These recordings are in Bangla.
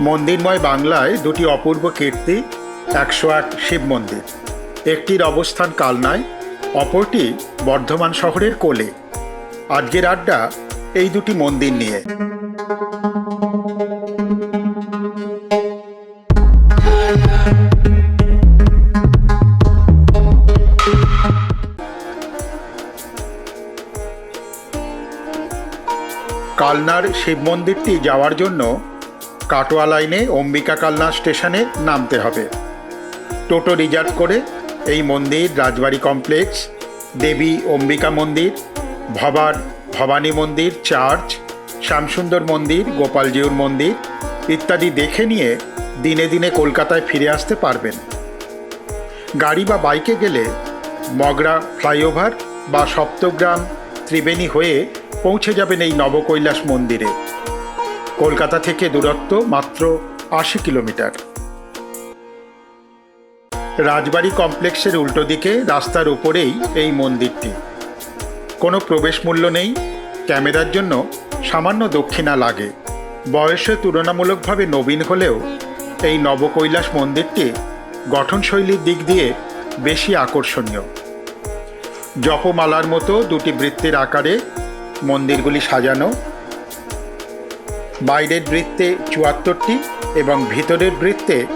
মন্দিরময় বাংলায় দুটি অপূর্ব কীর্তি, একশো এক শিব মন্দির। একটির অবস্থান কালনায়, অপরটি বর্ধমান শহরের কোলে। আজকের আড্ডা এই দুটি মন্দির নিয়ে। কালনার শিব মন্দিরটি যাওয়ার জন্য কাটোয়া লাইনে অম্বিকা কালনা স্টেশনে নামতে হবে। টোটো রিজার্ভ করে এই মন্দির, রাজবাড়ি কমপ্লেক্স, দেবী অম্বিকা মন্দির, ভবার, ভবানী মন্দির, চার্চ, শ্যামসুন্দর মন্দির, গোপালজিউর মন্দির ইত্যাদি দেখে নিয়ে দিনে দিনে কলকাতায় ফিরে আসতে পারবেন। গাড়ি বা বাইকে গেলে মগরা ফ্লাইওভার বা সপ্তগ্রাম ত্রিবেণী হয়ে পৌঁছে যাবেন এই নবকৈলাস মন্দিরে। কলকাতা থেকে দূরত্ব মাত্র আশি কিলোমিটার। রাজবাড়ি কমপ্লেক্সের উল্টো দিকে রাস্তার উপরেই এই মন্দিরটি। কোনো প্রবেশ মূল্য নেই, ক্যামেরার জন্য সামান্য দক্ষিণা লাগে। বয়সে তুলনামূলকভাবে নবীন হলেও এই নবকৈলাস মন্দিরটি গঠনশৈলীর দিক দিয়ে বেশি আকর্ষণীয়। জপমালার মতো দুটি বৃত্তের আকারে মন্দিরগুলি সাজানো বাইরের বৃত্তে চুয়াত্তরটি এবং ভিতরের বৃত্তে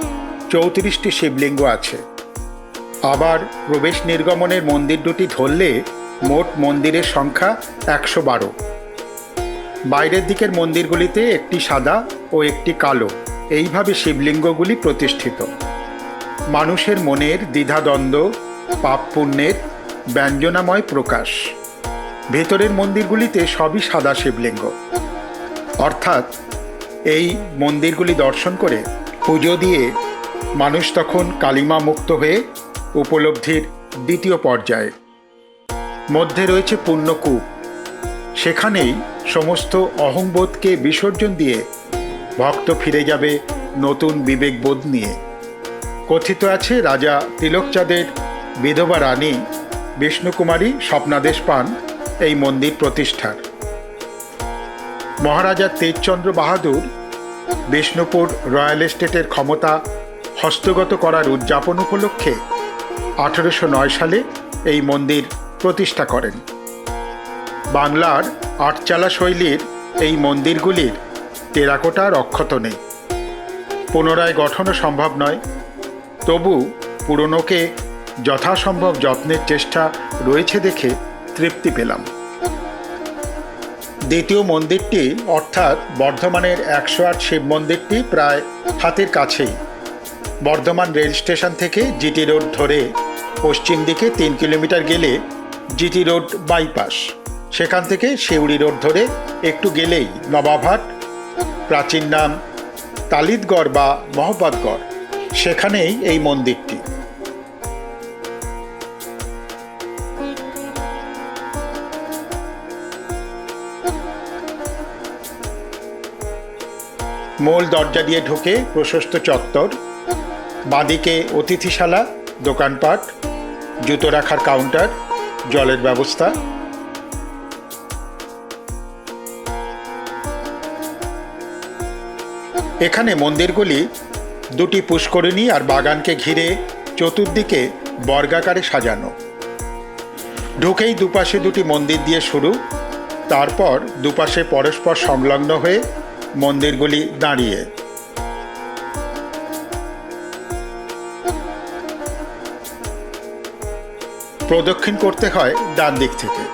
চৌত্রিশটি শিবলিঙ্গ আছে। আবার প্রবেশ নির্গমনের মন্দির দুটি ধরলে মোট মন্দিরের সংখ্যা একশো বারো। বাইরের দিকের মন্দিরগুলিতে একটি সাদা ও একটি কালো। এইভাবে শিবলিঙ্গগুলি প্রতিষ্ঠিত। মানুষের মনের দ্বিধাদ্বন্দ্ব, পাপ পুণ্যের ব্যঞ্জনাময় প্রকাশ। ভেতরের মন্দিরগুলিতে সবই সাদা শিবলিঙ্গ। অর্থাৎ এই মন্দিরগুলি দর্শন করে পুজো দিয়ে মানুষ তখন কালিমা মুক্ত হয়ে উপলব্ধির দ্বিতীয় পর্যায়ে। মধ্যে রয়েছে পুণ্যকূপ। সেখানেই সমস্ত অহংবোধকে বিসর্জন দিয়ে ভক্ত ফিরে যাবে নতুন বিবেকবোধ নিয়ে। কথিত আছে, রাজা তিলকচাঁদের বিধবা রানী বিষ্ণুকুমারী স্বপ্নাদেশ পান এই মন্দির প্রতিষ্ঠার। মহারাজা তেজচন্দ্র বাহাদুর বিষ্ণুপুর রয়্যাল এস্টেটের ক্ষমতা হস্তগত করার উদযাপন উপলক্ষে আঠেরোশো নয় সালে এই মন্দির প্রতিষ্ঠা করেন। বাংলার আটচালা শৈলীর এই মন্দিরগুলির টেরাকোটার অক্ষত নেই। পুনরায় গঠনও সম্ভব নয়। তবু পুরনোকে যথাসম্ভব যত্নের চেষ্টা রয়েছে দেখে তৃপ্তি পেলাম। দ্বিতীয় মন্দিরটি, অর্থাৎ বর্ধমানের একশো আট শিব মন্দিরটি প্রায় হাতের কাছেই। বর্ধমান রেল স্টেশন থেকে জিটি রোড ধরে পশ্চিম দিকে তিন কিলোমিটার গেলে জিটি রোড বাইপাস। সেখান থেকে শিউড়ি রোড ধরে একটু গেলেই নবাবহাট, প্রাচীন নাম তালিদগড় বা মহব্বতগড়। সেখানেই এই মন্দিরটি। মূল দরজা দিয়ে ঢুকে প্রশস্ত চত্বর, বাঁদিকে অতিথিশালা, দোকানপাট, জুতো রাখার কাউন্টার, জলের ব্যবস্থা। এখানে মন্দিরগুলি দুটি পুষ্করিণী আর বাগানকে ঘিরে চতুর্দিকে বর্গাকারে সাজানো। ঢুকেই দুপাশে দুটি মন্দির দিয়ে শুরু, তারপর দুপাশে পরস্পর সংলগ্ন হয়ে মন্দিরগুলি দাঁড়িয়ে। প্রদক্ষিণ করতে হয় ডান দিক থেকে।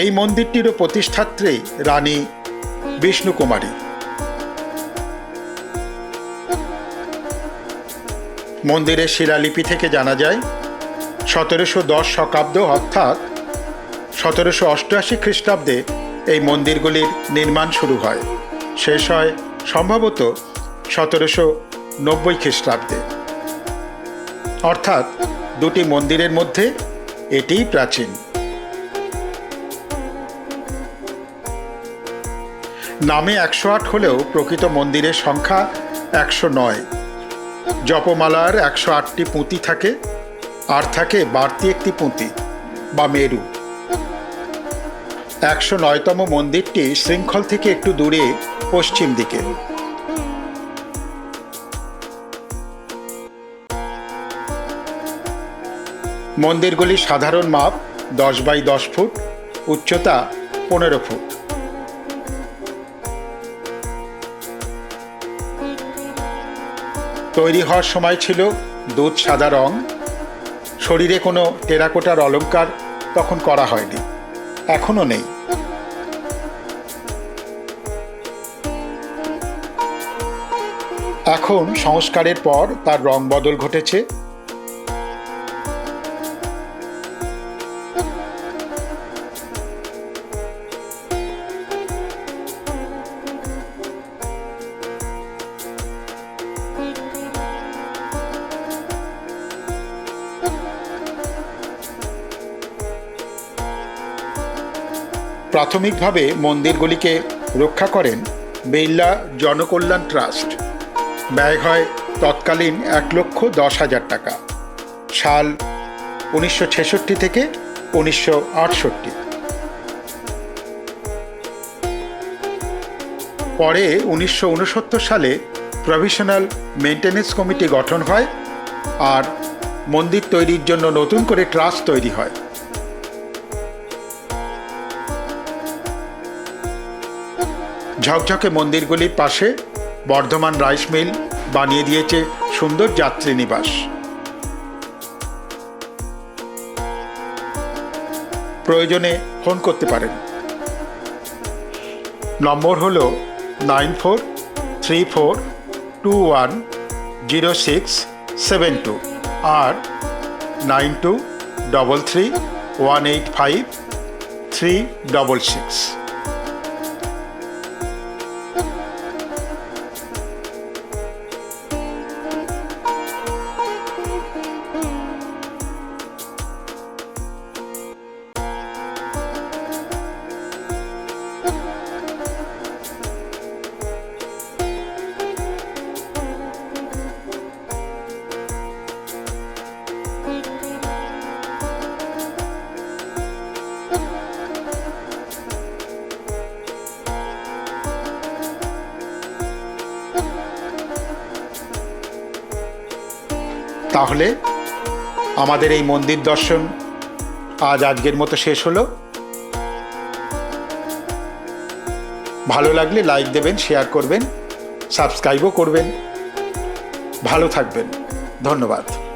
এই মন্দিরটিরও প্রতিষ্ঠাত্রী রানী বিষ্ণুকুমারী। মন্দিরের শিলালিপি থেকে জানা যায়, সতেরোশো দশ শকাব্দ অর্থাৎ সতেরোশো অষ্টআশি খ্রিস্টাব্দে এই মন্দিরগুলির নির্মাণ শুরু হয়। শেষ হয় সম্ভবত সতেরোশো নব্বই খ্রিস্টাব্দে। অর্থাৎ দুটি মন্দিরের মধ্যে এটিই প্রাচীন। নামে একশো আট হলেও প্রকৃত মন্দিরের সংখ্যা একশো নয়। জপমালার একশো আটটি পুঁতি থাকে, আর থাকে বাড়তি একটি পুঁতি বা মেরু। একশো নয়তম মন্দিরটি শৃঙ্খল থেকে একটু দূরে, পশ্চিম দিকে। মন্দিরগুলি সাধারণ মাপ দশ বাই দশ ফুট, উচ্চতা পনেরো ফুট। তৈরি হওয়ার সময় ছিল দুধ সাদা রং। শরীরে কোনো টেরাকোটার অলঙ্কার তখন করা হয়নি। এখনও নেই। এখন সংস্কারের পর তার রং বদল ঘটেছে। প্রাথমিকভাবে মন্দিরগুলিকে রক্ষা করেন বেইল্লা জনকল্যাণ ট্রাস্ট। ব্যয় হয় তৎকালীন এক লক্ষ দশ হাজার টাকা। সাল উনিশশো ছেষট্টি থেকে উনিশশো আটষট্টি। পরে উনিশশো উনসত্তর সালে প্রভিশনাল মেনটেন্যান্স কমিটি গঠন হয় আর মন্দির তৈরির জন্য নতুন করে ট্রাস্ট তৈরি হয়। ঝকঝকে মন্দিরগুলির পাশে বর্ধমান রাইস মিল বানিয়ে দিয়েছে সুন্দর যাত্রী নিবাস। প্রয়োজনে ফোন করতে পারেন। নম্বর হল nine four three four two one zero six seven two আর nine two double three one eight five three double six. তাহলে আমাদের এই মন্দির দর্শন আজ আজকের মতো শেষ হলো। ভালো লাগলে লাইক দেবেন শেয়ার করবেন সাবস্ক্রাইবও করবেন। ভালো থাকবেন। ধন্যবাদ।